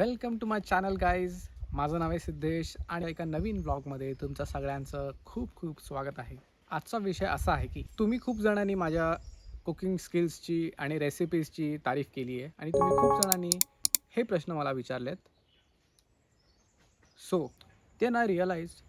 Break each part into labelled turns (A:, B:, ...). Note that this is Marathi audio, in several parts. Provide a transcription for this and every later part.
A: Welcome to my channel guys माझं नाव आहे सिद्धेश आणि एका नवीन ब्लॉगमध्ये तुमचं सगळ्यांचं खूप खूप स्वागत आहे. आजचा विषय असा आहे की तुम्ही खूप जणांनी माझ्या कुकिंग स्किल्सची आणि रेसिपीजची तारीफ केली आहे आणि तुम्ही खूप जणांनी हे प्रश्न मला विचारलेत. सो ते ना रिअलाइज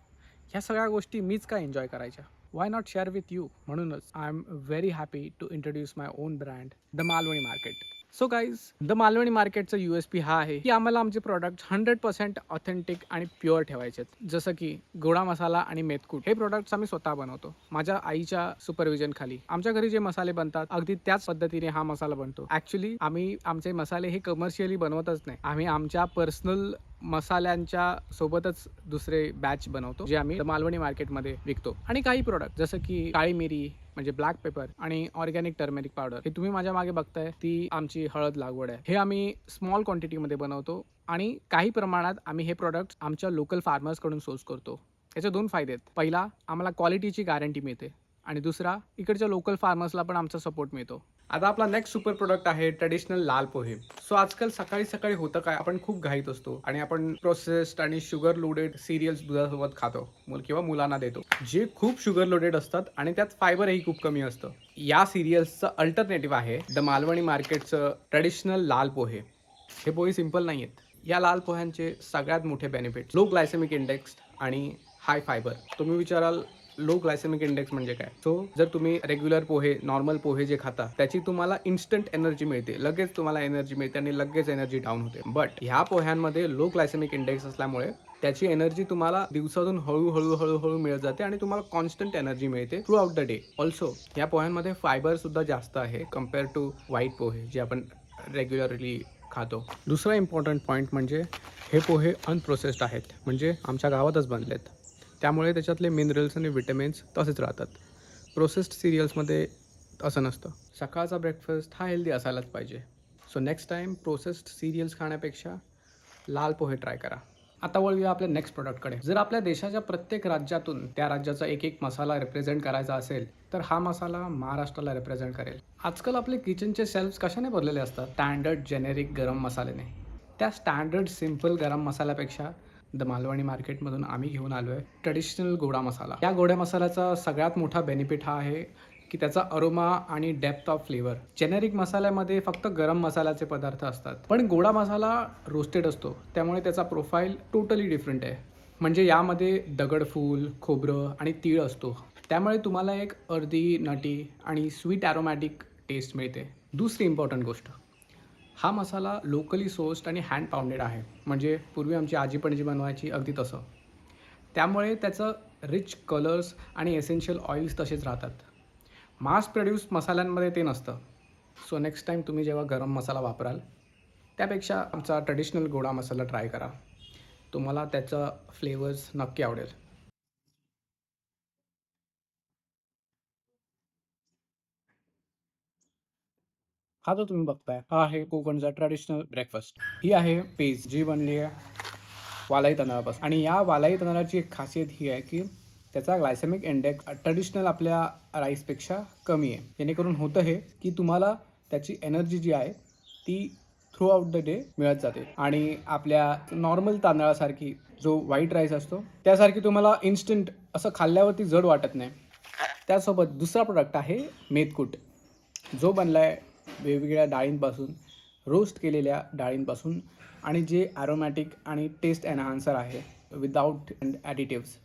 A: ह्या सगळ्या गोष्टी मीच का एन्जॉय करायच्या? Why not share with you म्हणूनच I am very happy to introduce my own brand the Malvani market so guys the Malvani मार्केटचं यू एस पी हा आहे की आम्हाला आमचे प्रॉडक्ट हंड्रेड पर्सेंट ऑथेंटिक आणि प्युअर ठेवायचे आहेत. जसं की गोडा मसाला आणि मेथकूट हे प्रोडक्ट्स आम्ही स्वतः बनवतो. माझ्या आईच्या सुपरविजन खाली. आमच्या घरी जे मसाले बनतात अगदी त्याच पद्धतीने हा मसाला बनतो. ऍक्च्युली आम्ही आमचे मसाले हे कमर्शियली बनवतच नाही. आम्ही आमच्या पर्सनल मसाल्यांच्या सोबतच दुसरे बॅच बनवतो जे आम्ही मालवणी मार्केटमध्ये विकतो. आणि काही प्रोडक्ट जसं की काळी मिरी म्हणजे ब्लॅक पेपर आणि ऑर्गॅनिक टर्मेरिक पावडर हे तुम्ही माझ्या मागे बघताय ती आमची हळद लागवड आहे. हे आम्ही स्मॉल क्वांटिटीमध्ये बनवतो आणि काही प्रमाणात आम्ही हे प्रोडक्ट आमच्या लोकल फार्मर्सकडून सोर्स करतो. याचे दोन फायदे आहेत. पहिला आम्हाला क्वालिटीची गॅरंटी मिळते. आणि दुसरा इकडच्या लोकल फार्मर्सला पण आमचा सपोर्ट मिळतो. आता आपला नेक्स्ट सुपर प्रोडक्ट आहे ट्रेडिशनल लाल पोहे. सो आजकाल सकाळी सकाळी होतं काय? आपण खूप घाईत असतो आणि आपण प्रोसेस्ड आणि शुगर लोडेड सिरियल्स दुधासोबत खातो. मुल किंवा मुलांना देतो. जे खूप शुगर लोडेड असतात आणि त्यात फायबरही खूप कमी असतं. या सिरियल्सचं अल्टरनेटिव्ह आहे द मालवणी मार्केटचं ट्रेडिशनल लाल पोहे. हे पोहे सिंपल नाही आहेत या लाल पोह्यांचे सगळ्यात मोठे बेनिफिट लो ग्लायसेमिक इंडेक्स आणि हाय फायबर तुम्ही विचाराल लो ग्लायसेमिक इंडेक्स म्हणजे काय? सो जर तुम्ही रेग्युलर पोहे नॉर्मल पोहे जे खाता त्याची तुम्हाला इन्स्टंट एनर्जी मिळते. लगेच तुम्हाला एनर्जी मिळते आणि लगेच एनर्जी डाऊन होते. बट ह्या पोह्यांमध्ये लो ग्लायसेमिक इंडेक्स असल्यामुळे त्याची एनर्जी तुम्हाला दिवसातून हळूहळू हळूहळू मिळत जाते आणि तुम्हाला कॉन्स्टंट एनर्जी मिळते throughout the day also या पोह्यांमध्ये फायबर सुद्धा जास्त आहे कंपेअर टू व्हाईट पोहे जे आपण रेग्युलरली खातो. दुसरा इम्पॉर्टंट पॉईंट म्हणजे हे पोहे अनप्रोसेस्ड आहेत. म्हणजे आमच्या गावातच बनलेत. त्यामुळे त्याच्यातले मिनरल्स आणि विटॅमिन्स तसेच राहतात. प्रोसेस्ड सिरियल्समध्ये असं नसतं. सकाळचा ब्रेकफास्ट हा हेल्दी असायलाच पाहिजे. So next time processed cereals खाण्यापेक्षा लाल पोहे ट्राय करा. आता वळूया आपल्या नेक्स्ट प्रोडक्टकडे जर आपल्या देशाच्या प्रत्येक राज्यातून त्या राज्याचा एक एक मसाला रिप्रेझेंट करायचा असेल तर हा मसाला महाराष्ट्राला रिप्रेझेंट करेल. आजकाल आपले किचनचे सेल्फ्स कशाने भरलेले असतात? स्टँडर्ड जेनेरिक गरम मसाल्याने. त्या स्टँडर्ड सिंपल गरम मसाल्यापेक्षा द मालवणी मार्केटमधून आम्ही घेऊन आलो आहे ट्रेडिशनल गोडा मसाला. या गोड्या मसाल्याचा सगळ्यात मोठा बेनिफिट हा आहे की त्याचा अरोमा आणि डेप्थ ऑफ फ्लेवर जेनेरिक मसाल्यामध्ये फक्त गरम मसाल्याचे पदार्थ असतात. पण गोडा मसाला रोस्टेड असतो. त्यामुळे त्याचा प्रोफाईल टोटली डिफरंट आहे. म्हणजे यामध्ये दगडफूल खोबरं आणि तीळ असतो. त्यामुळे तुम्हाला एक अर्धी नटी आणि स्वीट ॲरोमॅटिक टेस्ट मिळते. दुसरी इम्पॉर्टंट गोष्ट. हा मसाला लोकली सोर्स्ड आणि हँड पाउंडेड आहे. म्हणजे पूर्वी आमची आजी पण जी बनवायची अगदी तसं. त्यामुळे त्याचं रिच कलर्स आणि एसेन्शियल ऑइल्स तसेच राहतात. मास प्रोड्यूस मसाल्यांमध्ये ते नसतं. सो नेक्स्ट टाईम तुम्ही जेव्हा गरम मसाला वापराल त्यापेक्षा आमचा ट्रेडिशनल गोडा मसाला ट्राय करा. तुम्हाला त्याचं फ्लेवर्स नक्की आवडेल. हा जो तुम्ही बघताय हा आहे कोकणचा ट्रॅडिशनल ब्रेकफास्ट ही आहे पेज जी बनली आहे वालाई तांदळापासून. आणि या वालाई तांदळाची एक खासियत ही आहे की त्याचा ग्लायसेमिक इंडेक्स ट्रेडिशनल आपल्या राईसपेक्षा कमी आहे. जेणेकरून होतं हे की तुम्हाला त्याची एनर्जी जी आहे ती थ्रू आउट द डे मिळत जाते. आणि आपल्या नॉर्मल तांदळासारखी जो व्हाईट राईस असतो त्यासारखी तुम्हाला इन्स्टंट असं खाल्ल्यावरती जड वाटत नाही. त्यासोबत दुसरा प्रोडक्ट आहे मेदकूट जो बनला आहे वेगवेगळ्या डाळींपासून रोस्ट केलेल्या डाळींपासून आणि जे ॲरोमॅटिक आणि टेस्ट एनहान्सर आहे विदाऊट ॲडिटिव्स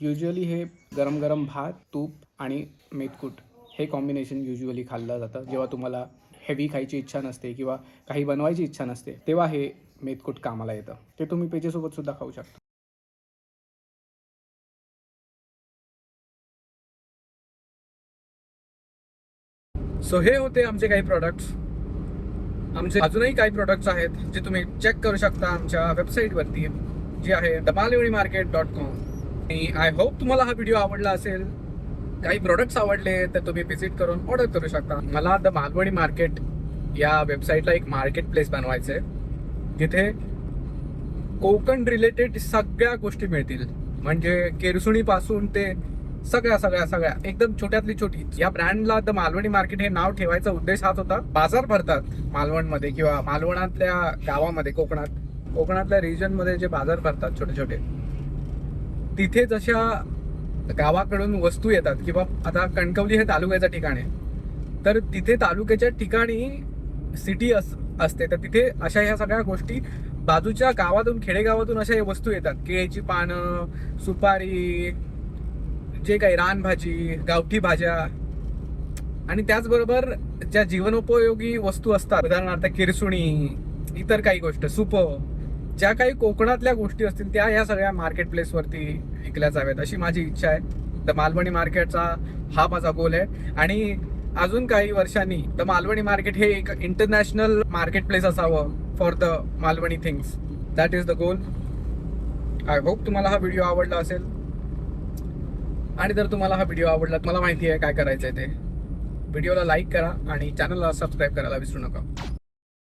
A: युजली हे गरम गरम भात तूप आणि मेथकूट हे कॉम्बिनेशन युजली खाल्लं जातं. जेव्हा तुम्हाला हेवी खायची इच्छा नसते किंवा काही बनवायची इच्छा नसते तेव्हा हे मेथकूट कामाला येतं. ते तुम्ही पेजेसोबत सुद्धा खाऊ शकता. सो हे होते आमचे काही प्रॉडक्ट्स आमचे अजूनही काही प्रोडक्ट्स आहेत जे तुम्ही चेक करू शकता आमच्या वेबसाईटवरती जे आहे डबालिवणी मार्केट डॉट कॉम आणि आय होप तुम्हाला हा व्हिडिओ आवडला असेल. काही प्रोडक्ट्स आवडले तर तुम्ही व्हिजिट करून ऑर्डर करू शकता. मला द मालवणी मार्केट या वेबसाईटला एक मार्केट प्लेस बनवायचं आहे. जिथे कोकण रिलेटेड सगळ्या गोष्टी मिळतील. म्हणजे केरसुणीपासून ते सगळ्या सगळ्या सगळ्या. एकदम छोट्यातली छोटी. या ब्रँडला द मालवणी मार्केट हे नाव ठेवायचा उद्देश हाच होता. बाजार भरतात मालवणमध्ये किंवा मालवणातल्या गावामध्ये कोकणात. कोकणातल्या रिजनमध्ये जे बाजार भरतात छोटे छोटे. तिथे जशा गावाकडून वस्तू येतात किंवा आता कणकवली हे तालुक्याचं ठिकाण आहे. तर तिथे तालुक्याच्या ठिकाणी सिटी अस असते. तर तिथे अशा ह्या सगळ्या गोष्टी बाजूच्या गावातून खेडेगावातून अशा ह्या वस्तू येतात. केळीची पानं सुपारी जे काही रानभाजी गावठी भाज्या आणि त्याचबरोबर ज्या जीवनोपयोगी वस्तू असतात उदाहरणार्थ किरसुणी इतर काही गोष्ट सुप ज्या काही कोकणातल्या गोष्टी असतील त्या या सगळ्या मार्केट प्लेसवरती विकल्या जाव्यात अशी माझी इच्छा आहे. द मालवणी मार्केटचा हा माझा गोल आहे. आणि अजून काही वर्षांनी द मालवणी मार्केट हे एक इंटरनॅशनल मार्केट प्लेस असावं for the Malvani things that is the goal I hope तुम्हाला हा व्हिडिओ आवडला असेल. आणि जर तुम्हाला हा व्हिडिओ आवडला मला माहिती आहे काय करायचं आहे ते व्हिडिओला लाईक करा आणि चॅनलला सबस्क्राईब करायला विसरू नका.